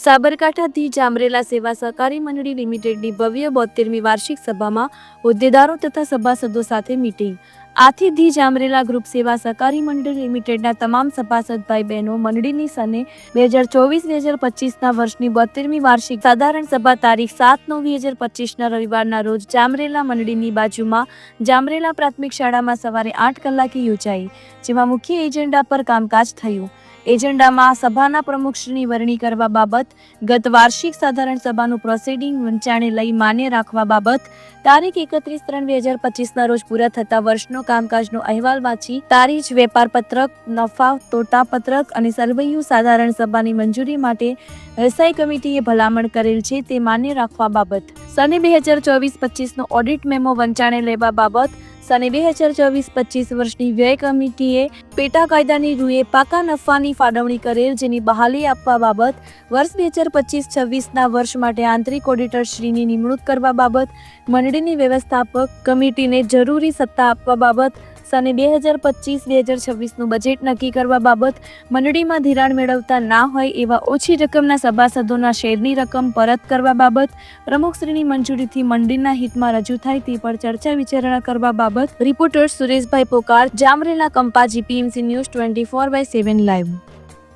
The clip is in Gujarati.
સાબરકાંઠાથી જામરેલા સેવા સહકારી મંડળી લિમિટેડની ભવ્ય બોતેરમી વાર્ષિક સભામાં હોદ્દેદારો તથા સભાસદો સાથે મીટિંગ. આથી ધી જામરેલા ગ્રુપ સેવા સહકારી મંડળ લિમિટેડના તમામ સભાસદ ભાઈ બહેનો મંડળીની સને બે હજાર ચોવીસ બે હજાર પચીસના વર્ષની બોતેરમી વાર્ષિક સાધારણ સભા તારીખ સાત નવ બે હજાર પચીસના રવિવારના રોજ જામરેલા મંડળીની બાજુમાં જામરેલા પ્રાથમિક શાળામાં સવારે આઠ કલાકે યોજાઈ, જેમાં મુખ્ય એજન્ડા પર કામકાજ થયું. એજન્ડામાં સભાના પ્રમુખશ્રીની વરણી કરવા બાબત, ગત વાર્ષિક સાધારણ સભાનું પ્રોસિડિંગ વંચાણે લઈ માન્ય રાખવા બાબત, તારીખ એકત્રીસ ત્રણ બે હજાર પચીસના રોજ પૂરા થતા વર્ષનો કામકાજનો અહેવાલ વાંચી, તારીખ વેપાર પત્રક નફા તોટા પત્રક અને સર્વૈયું સાધારણ સભાની મંજૂરી માટે વ્યવસાય કમિટીએ ભલામણ કરેલ છે તે માન્ય રાખવા બાબત. સને બે હજાર ચોવીસ પચીસનો ઓડિટ મેમો વંચાણે લેવા બાબત સને બે હજાર ચોવીસ પચીસ વર્ષની વ્યય કમિટીએ પેટા કાયદાની રૂએ પાકા નફાની ફાળવણી કરેલ જેની બહાલી આપવા બાબત વર્ષ બે હજાર પચીસ છવ્વીસના વર્ષ માટે આંતરિક ઓડિટર શ્રીની નિમણૂક કરવા બાબત, મંડળીની વ્યવસ્થાપક કમિટીને જરૂરી સત્તા આપવા બાબત સને બે હજાર પચીસ, બે હજાર છવ્વીસનું બજેટ નક્કી કરવા બાબત મંડળીમાં ધિરાણ મેળવતા ના હોય એવા ઓછી રકમના સભાસદોના શેરની રકમ પરત કરવા બાબત, પ્રમુખશ્રીની મંજૂરીથી મંડળીના હિતમાં રજૂ થાય તે પર ચર્ચા વિચારણા કરવા બાબત, રિપોર્ટર સુરેશભાઈ પોકાર, જામરેલા Kampa PMC news twenty four by seven live.